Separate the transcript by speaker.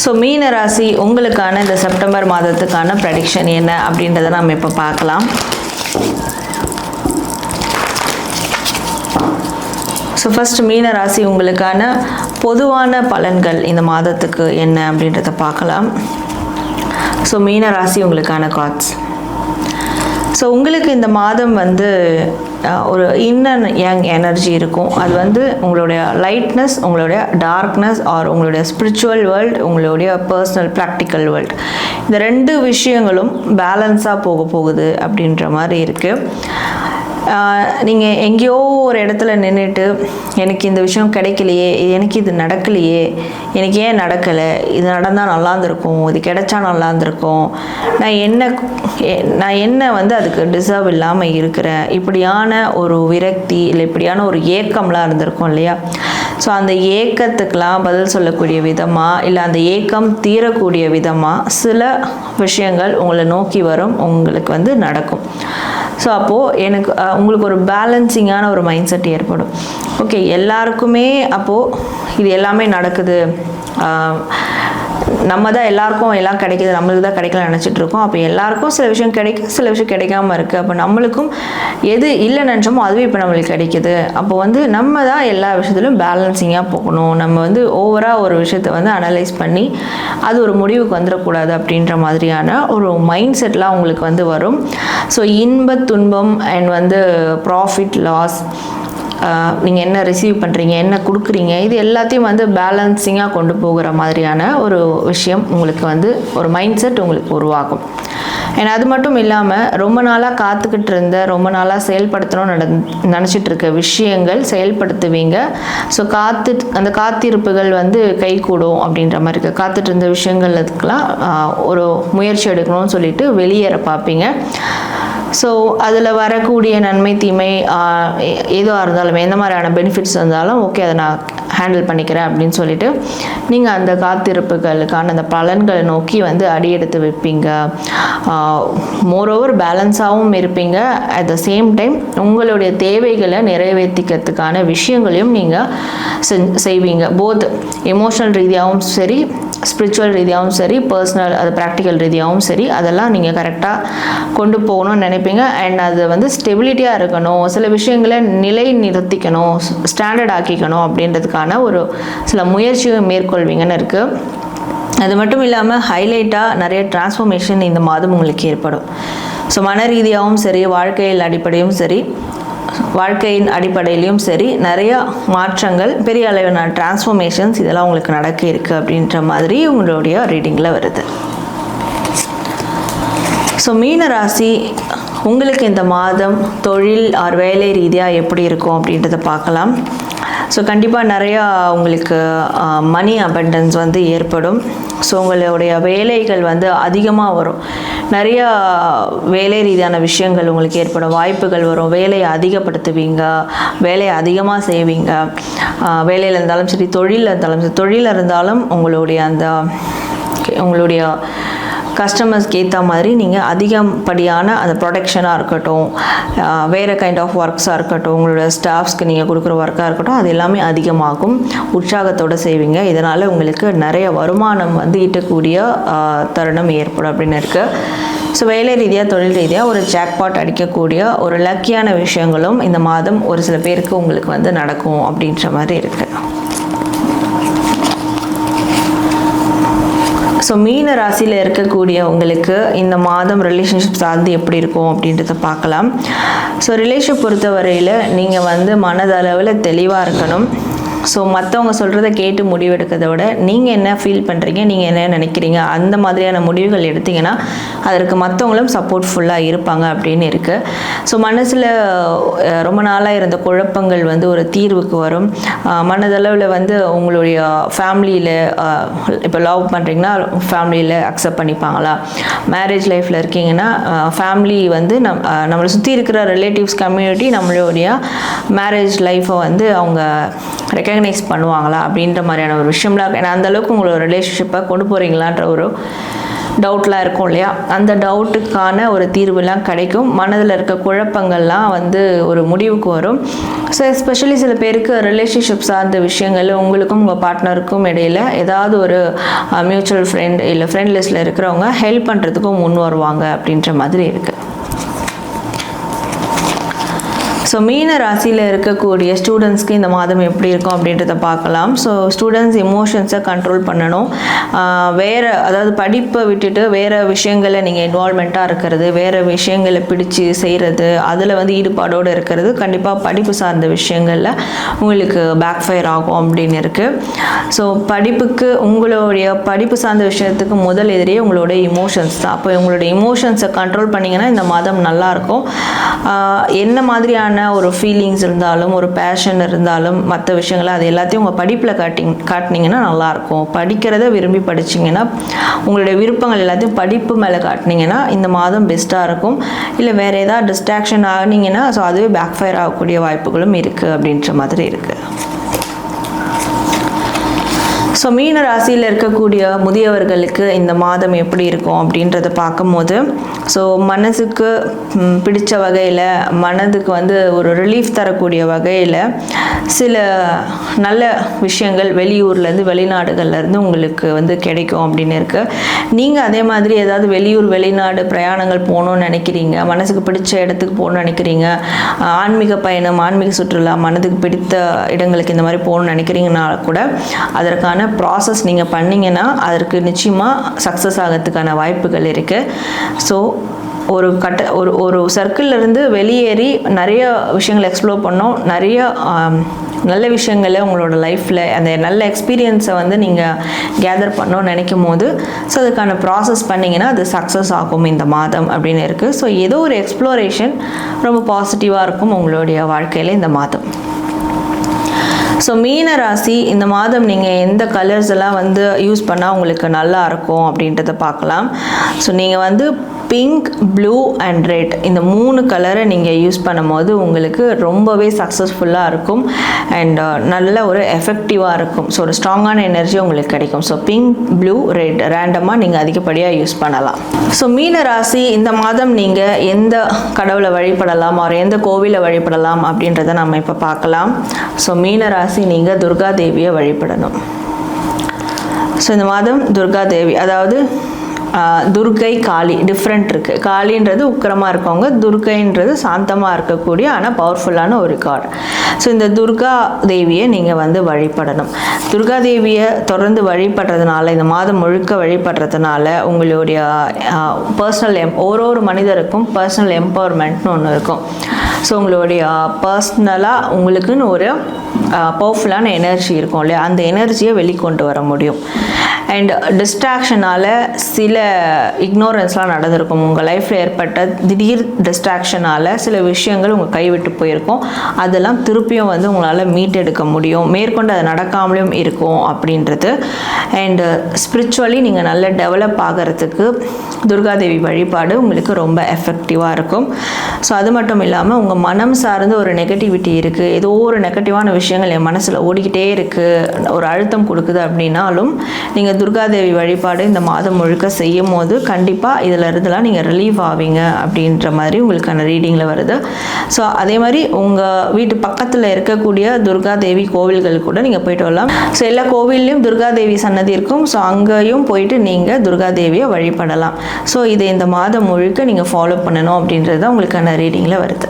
Speaker 1: So மீன ராசி உங்களுக்கான இந்த செப்டம்பர் மாதத்துக்கான ப்ரெடிக்ஷன் என்ன அப்படின்றத நம்ம இப்போ பார்க்கலாம். ஸோ ஃபர்ஸ்ட் மீன ராசி உங்களுக்கான பொதுவான பலன்கள் இந்த மாதத்துக்கு என்ன அப்படின்றத பார்க்கலாம். ஸோ மீன ராசி உங்களுக்கான காட்ஸ் ஸோ உங்களுக்கு இந்த மாதம் வந்து ஒரு இன்னர் யங் எனர்ஜி இருக்கும். அது வந்து உங்களுடைய லைட்னஸ் உங்களுடைய டார்க்னஸ் ஆர் உங்களுடைய ஸ்பிரிச்சுவல் வேர்ல்ட் உங்களுடைய பர்சனல் ப்ராக்டிக்கல் வேர்ல்ட் இந்த ரெண்டு விஷயங்களும் பேலன்ஸாக போக போகுது அப்படின்ற மாதிரி இருக்குது நீங்கள் எங்கேயோ ஒரு இடத்துல நின்றுட்டு எனக்கு இந்த விஷயம் கிடைக்கலையே எனக்கு இது நடக்கலையே எனக்கு ஏன் நடக்கலை? இது நடந்தால் நல்லா இருந்திருக்கும் இது கிடைச்சா நல்லா இருந்திருக்கும் நான் என்ன நான் என்ன வந்து அதுக்கு டிசர்வ் இல்லாமல் இருக்கிறேன்? இப்படியான ஒரு விரக்தி இல்லை இப்படியான ஒரு ஏக்கம்லாம் இருந்திருக்கும் இல்லையா? ஸோ அந்த ஏக்கத்துக்கெலாம் பதில் சொல்லக்கூடிய விதமாக இல்லை அந்த ஏக்கம் தீரக்கூடிய விதமாக சில விஷயங்கள் உங்களை நோக்கி வரும் உங்களுக்கு வந்து நடக்கும். ஸோ அப்போது எனக்கு உங்களுக்கு ஒரு பேலன்சிங்கான ஒரு மைண்ட் செட் ஏற்படும். ஓகே எல்லாருக்குமே அப்போது இது எல்லாமே நடக்குது. நம்ம தான் எல்லாருக்கும் எல்லாம் கிடைக்குது நம்மளுக்கு தான் கிடைக்கல நினச்சிட்டு இருக்கோம். அப்போ எல்லாருக்கும் சில விஷயம் கிடைக்கும் சில விஷயம் கிடைக்காம இருக்குது அப்போ நம்மளுக்கும் எது இல்லை நினச்சோமோ அதுவே இப்போ நம்மளுக்கு கிடைக்குது. அப்போ வந்து நம்ம தான் எல்லா விஷயத்துலையும் பேலன்சிங்காக போகணும். நம்ம வந்து ஓவராக ஒரு விஷயத்தை வந்து அனலைஸ் பண்ணி அது ஒரு முடிவுக்கு வந்துடக்கூடாது அப்படின்ற மாதிரியான ஒரு மைண்ட் செட்லாம் உங்களுக்கு வந்து வரும். ஸோ இன்ப துன்பம் அண்ட் வந்து ப்ராஃபிட் லாஸ் நீங்கள் என்ன ரிசீவ் பண்ணுறீங்க என்ன கொடுக்குறீங்க இது எல்லாத்தையும் வந்து பேலன்சிங்காக கொண்டு போகிற மாதிரியான ஒரு விஷயம் உங்களுக்கு வந்து ஒரு மைண்ட் செட் உங்களுக்கு உருவாகும். ஏன்னா அது மட்டும் இல்லாமல் ரொம்ப நாளாக காத்துக்கிட்டு இருந்த ரொம்ப நாளாக செயல்படுத்தணும்னு நட நினச்சிட்டு இருக்க விஷயங்கள் செயல்படுத்துவீங்க. ஸோ காத்து அந்த காத்திருப்புகள் வந்து கைகூடும் அப்படின்ற மாதிரி இருக்குது காத்துட்டு இருந்த விஷயங்களுக்கெல்லாம் ஒரு முயற்சி எடுக்கணும்னு சொல்லிட்டு வெளியேற பார்ப்பீங்க. ஸோ அதில் வரக்கூடிய நன்மை தீமை எ- எதுவாக இருந்தாலும் எந்த மாதிரியான பெனிஃபிட்ஸ் இருந்தாலும் ஓகே அதை நான் ஹேண்டில் பண்ணிக்கிறேன் அப்படின்னு சொல்லிட்டு நீங்கள் அந்த காத்திருப்புகளுக்கான அந்த பலன்களை நோக்கி வந்து அடியெடுத்து வைப்பீங்க. மோரோவர் பேலன்ஸாகவும் இருப்பீங்க. அட் த சேம் டைம் உங்களுடைய தேவைகளை நிறைவேற்றிக்கிறதுக்கான விஷயங்களையும் நீங்கள் செய்வீங்க. போத் எமோஷனல் ரீதியாகவும் சரி ஸ்பிரிச்சுவல் ரீதியாகவும் சரி பர்சனல் அது ப்ராக்டிக்கல் ரீதியாகவும் சரி அதெல்லாம் நீங்கள் கரெக்டாக கொண்டு போகணும்னு நினைப்பீங்க. அண்ட் அது வந்து ஸ்டெபிலிட்டியாக இருக்கணும். சில விஷயங்களை நிலை நிறுத்திக்கணும் ஸ்டாண்டர்ட் ஆக்கிக்கணும் அப்படின்றதுக்கான ஒரு சில முயற்சியும் மேற்கொள்வீங்கன்னு இருக்குது அது மட்டும் இல்லாமல் ஹைலைட்டாக நிறைய டிரான்ஸ்ஃபர்மேஷன் இந்த மாதம் உங்களுக்கு ஏற்படும். ஸோ மன ரீதியாகவும் சரி வாழ்க்கையில் அடிப்படையும் சரி வாழ்க்கையின் அடிப்படையிலையும் சரி நிறைய மாற்றங்கள் பெரிய அளவிலான டிரான்ஸ்ஃபர்மேஷன்ஸ் இதெல்லாம் உங்களுக்கு நடக்க இருக்குது அப்படின்ற மாதிரி உங்களுடைய ரீடிங்கில் வருது. ஸோ மீன ராசி உங்களுக்கு இந்த மாதம் தொழில் ஆர் வேலை ரீதியாக எப்படி இருக்கும் அப்படின்றத பார்க்கலாம். ஸோ கண்டிப்பாக நிறையா உங்களுக்கு மணி அபண்டன்ஸ் வந்து ஏற்படும். ஸோ உங்களுடைய வேலைகள் வந்து அதிகமாக வரும். நிறையா வேலை ரீதியான விஷயங்கள் உங்களுக்கு ஏற்படும். வாய்ப்புகள் வரும். வேலையை அதிகப்படுத்துவீங்க. வேலையை அதிகமாக செய்வீங்க. வேலையில் இருந்தாலும் சரி தொழிலில் இருந்தாலும் சரி தொழிலில் இருந்தாலும் உங்களுடைய அந்த உங்களுடைய கஸ்டமர்ஸ்க்கு ஏற்ற மாதிரி நீங்கள் அதிகப்படியான அந்த ப்ரொடெக்ஷனாக இருக்கட்டும் வேறு கைண்ட் ஆஃப் ஒர்க்ஸாக இருக்கட்டும் உங்களோட ஸ்டாஃப்ஸ்க்கு நீங்கள் கொடுக்குற ஒர்க்காக இருக்கட்டும் அது எல்லாமே அதிகமாகும். உற்சாகத்தோடு செய்வீங்க. இதனால் உங்களுக்கு நிறைய வருமானம் வந்து ஈட்டக்கூடிய தருணம் ஏற்படும் அப்படின்னு இருக்குது ஸோ வேலை ரீதியாக தொழில் ரீதியாக ஒரு ஜாக்பாட் அடிக்கக்கூடிய ஒரு லக்கியான விஷயங்களும் இந்த மாதம் ஒரு சில பேருக்கு உங்களுக்கு வந்து நடக்கும் அப்படின்ற மாதிரி இருக்குது ஸோ மீன ராசியில் இருக்கக்கூடிய உங்களுக்கு இந்த மாதம் ரிலேஷன்ஷிப் சார்ந்து எப்படி இருக்கும் அப்படின்றத பார்க்கலாம். ஸோ ரிலேஷன் பொறுத்தவரையில் நீங்கள் வந்து மனதளவில் தெளிவாக இருக்கணும். ஸோ மற்றவங்க சொல்கிறத கேட்டு முடிவெடுக்கிறத விட நீங்கள் என்ன ஃபீல் பண்ணுறீங்க நீங்கள் என்ன நினைக்கிறீங்க அந்த மாதிரியான முடிவுகள் எடுத்தீங்கன்னா அதற்கு மற்றவங்களும் சப்போர்ட்ஃபுல்லாக இருப்பாங்க அப்படின்னு இருக்குது ஸோ மனசில் ரொம்ப நாளாக இருந்த குழப்பங்கள் வந்து ஒரு தீர்வுக்கு வரும். மனதளவில் வந்து உங்களுடைய ஃபேமிலியில் இப்போ லவ் பண்ணுறீங்கன்னா ஃபேமிலியில் அக்செப்ட் பண்ணிப்பாங்களா? மேரேஜ் லைஃப்பில் இருக்கீங்கன்னா ஃபேமிலி வந்து நம் நம்மளை சுற்றி இருக்கிற ரிலேட்டிவ்ஸ் கம்யூனிட்டி நம்மளுடைய மேரேஜ் லைஃப்பை வந்து அவங்க ரெக்கக்னைஸ் பண்ணுவாங்களா அப்படின்ற மாதிரியான ஒரு விஷயம்லாம் இருக்கு. ஏன்னா அந்த அளவுக்கு உங்களோட ரிலேஷன்ஷிப்பை கொண்டு போகிறீங்களான்ற ஒரு டவுட்லாம் இருக்கும் இல்லையா? அந்த டவுட்டுக்கான ஒரு தீர்வுலாம் கிடைக்கும். மனதில் இருக்க குழப்பங்கள்லாம் வந்து ஒரு முடிவுக்கு வரும். ஸோ எஸ்பெஷலி சில பேருக்கு ரிலேஷன்ஷிப் சார்ந்த விஷயங்கள் உங்களுக்கும் உங்கள் பார்ட்னருக்கும் இடையில் ஏதாவது ஒரு மியூச்சுவல் ஃப்ரெண்ட் இல்லை ஃப்ரெண்ட் லிஸ்ட்டில் இருக்கிறவங்க ஹெல்ப் பண்ணுறதுக்கும் முன் வருவாங்க அப்படின்ற மாதிரி இருக்குது ஸோ மீன ராசியில் இருக்கக்கூடிய ஸ்டூடெண்ட்ஸ்க்கு இந்த மாதம் எப்படி இருக்கும் அப்படின்றத பார்க்கலாம். ஸோ ஸ்டூடெண்ட்ஸ் எமோஷன்ஸை கண்ட்ரோல் பண்ணணும். வேறு அதாவது படிப்பை விட்டுட்டு வேறு விஷயங்களில் நீங்கள் இன்வால்மெண்ட்டாக இருக்கிறது வேறு விஷயங்களை பிடிச்சி செய்கிறது அதில் வந்து ஈடுபாடோடு இருக்கிறது கண்டிப்பாக படிப்பு சார்ந்த விஷயங்களில் உங்களுக்கு பேக் ஃபயர் ஆகும் அப்படின்னு இருக்குது ஸோ படிப்புக்கு உங்களுடைய படிப்பு சார்ந்த விஷயத்துக்கு முதல் எதிரியே உங்களுடைய இமோஷன்ஸ் தான். அப்போ உங்களுடைய இமோஷன்ஸை கண்ட்ரோல் பண்ணிங்கன்னா இந்த மாதம் நல்லாயிருக்கும் என்ன மாதிரியான ஒரு ஃபீலிங்ஸ் இருந்தாலும் ஒரு பேஷன் இருந்தாலும் மற்ற விஷயங்கள் அது எல்லாத்தையும் உங்கள் படிப்பில் காட்டிங் காட்டினீங்கன்னா நல்லாயிருக்கும். படிக்கிறத விரும்பி படிச்சிங்கன்னா உங்களுடைய விருப்பங்கள் எல்லாத்தையும் படிப்பு மேலே காட்டினீங்கன்னா இந்த மாதம் பெஸ்ட்டாக இருக்கும். இல்லை வேறு ஏதாவது டிஸ்ட்ராக்ஷன் ஆனீங்கன்னா ஸோ அதுவே பேக் ஃபயர் ஆகக்கூடிய வாய்ப்புகளும் இருக்குது அப்படின்ற மாதிரி இருக்குது ஸோ மீன ராசியில் இருக்கக்கூடிய முதியவர்களுக்கு இந்த மாதம் எப்படி இருக்கும் அப்படின்றத பார்க்கும்போது ஸோ மனசுக்கு பிடித்த பிடிச்ச வகையில் மனதுக்கு வந்து ஒரு ரிலீஃப் தரக்கூடிய வகையில் சில நல்ல விஷயங்கள் வெளியூர்லேருந்து வெளிநாடுகள்லேருந்து உங்களுக்கு வந்து கிடைக்கும் அப்படின்னு இருக்குது நீங்கள் அதே மாதிரி ஏதாவது வெளியூர் வெளிநாடு பிரயாணங்கள் போகணும்னு நினைக்கிறீங்க மனசுக்கு பிடிச்ச இடத்துக்கு போகணும்னு நினைக்கிறீங்க ஆன்மீக பயணம் ஆன்மீக சுற்றுலா மனதுக்கு பிடித்த இடங்களுக்கு இந்த மாதிரி போகணும்னு நினைக்கிறீங்கன்னா கூட அதற்கான ப்ராசஸ் நீங்கள் பண்ணீங்கன்னா அதற்கு நிச்சயமாக சக்ஸஸ் ஆகிறதுக்கான வாய்ப்புகள் இருக்குது ஸோ ஒரு கட்ட ஒரு ஒரு சர்க்கிள்லேருந்து வெளியேறி நிறைய விஷயங்களை எக்ஸ்ப்ளோர் பண்ணோம். நிறைய நல்ல விஷயங்களை உங்களோட லைஃப்பில் அந்த நல்ல எக்ஸ்பீரியன்ஸை வந்து நீங்கள் கேதர் பண்ணணும்னு நினைக்கும் போது ஸோ அதுக்கான ப்ராசஸ் பண்ணிங்கன்னா அது சக்ஸஸ் ஆகும் இந்த மாதம் அப்படின்னு இருக்குது ஸோ ஏதோ ஒரு எக்ஸ்ப்ளோரேஷன் ரொம்ப பாசிட்டிவாக இருக்கும் உங்களுடைய வாழ்க்கையில் இந்த மாதம். ஸோ மீன ராசி இந்த மாதம் நீங்கள் எந்த கலர்ஸ் எல்லாம் வந்து யூஸ் பண்ணால் உங்களுக்கு நல்லா இருக்கும் அப்படின்றத பார்க்கலாம். ஸோ நீங்கள் வந்து பிங்க் ப்ளூ அண்ட் ரெட் இந்த மூணு கலரை நீங்கள் யூஸ் பண்ணும்போது உங்களுக்கு ரொம்பவே சக்ஸஸ்ஃபுல்லாக இருக்கும். அண்ட் uh, நல்ல ஒரு எஃபெக்டிவாக இருக்கும். ஸோ ஒரு ஸ்ட்ராங்கான எனர்ஜி உங்களுக்கு கிடைக்கும். ஸோ பிங்க் ப்ளூ ரெட் ரேண்டமாக நீங்கள் அதிகப்படியாக யூஸ் பண்ணலாம். ஸோ மீன ராசி இந்த மாதம் நீங்கள் எந்த கடவுளை வழிபடலாம் அவர் எந்த கோவிலை வழிபடலாம் அப்படின்றத நம்ம இப்போ பார்க்கலாம். ஸோ மீன ராசி நீங்கள் துர்கா தேவியை வழிபடணும். ஸோ இந்த மாதம் துர்கா தேவி அதாவது துர்கை காளி டிஃப்ரெண்ட் இருக்குது காளின்றது உக்கிரமாக இருக்கவங்க துர்கைன்றது சாந்தமாக இருக்கக்கூடிய ஆனால் பவர்ஃபுல்லான ஒரு கார்டு ஸோ இந்த துர்கா தேவியை நீங்கள் வந்து வழிபடணும். துர்கா தேவியை தொடர்ந்து வழிபடுறதுனால இந்த மாதம் முழுக்க வழிபடுறதுனால உங்களுடைய பர்சனல் எம் ஒரு ஒரு மனிதருக்கும் பர்சனல் எம்பவர்மெண்ட்னு ஒன்று இருக்கும். ஸோ உங்களுடைய பர்சனலாக உங்களுக்குன்னு ஒரு பவர்ஃபுல்லான எனர்ஜி இருக்கும் இல்லையா? அந்த எனர்ஜியை வெளிக்கொண்டு வர முடியும். அண்ட் டிஸ்ட்ராக்ஷனால் சில இக்னோரன்ஸ்லாம் நடந்திருக்கும். உங்கள் லைஃப்பில் ஏற்பட்ட திடீர் டிஸ்ட்ராக்ஷனால் சில விஷயங்கள் உங்கள் கைவிட்டு போயிருக்கும். அதெல்லாம் திருப்பியும் வந்து உங்களால் மீட்டெடுக்க முடியும். மேற்கொண்டு அது நடக்காமலும் இருக்கும் அப்படின்றது. அண்டு ஸ்பிரிச்சுவலி நீங்கள் நல்லா டெவலப் ஆகிறதுக்கு துர்காதேவி வழிபாடு உங்களுக்கு ரொம்ப எஃபெக்டிவாக இருக்கும். ஸோ அது மட்டும் இல்லாமல் உங்கள் மனம் சார்ந்து ஒரு நெகட்டிவிட்டி இருக்குது ஏதோ ஒரு நெகட்டிவான விஷயங்கள் என் மனசில் ஓடிக்கிட்டே இருக்குது ஒரு அழுத்தம் கொடுக்குது அப்படின்னாலும் நீங்கள் துர்காதேவி வழிபாடு இந்த மாதம் முழுக்க செய்யும் போது கண்டிப்பாக இதில் இருந்தெல்லாம் நீங்கள் ரிலீவ் ஆவீங்க அப்படின்ற மாதிரி உங்களுக்கான ரீடிங்கில் வருது. ஸோ அதே மாதிரி உங்கள் வீட்டு பக்கத்தில் இருக்கக்கூடிய துர்காதேவி கோவில்கள் கூட நீங்கள் போயிட்டு வரலாம். ஸோ எல்லா கோவில்லையும் துர்காதேவி சன்னதி இருக்கும். ஸோ அங்கேயும் போயிட்டு நீங்கள் துர்காதேவியை வழிபடலாம். ஸோ இதை இந்த மாதம் முழுக்க நீங்கள் ஃபாலோ பண்ணணும் அப்படின்றது தான் உங்களுக்கான ரீடிங்கில் வருது.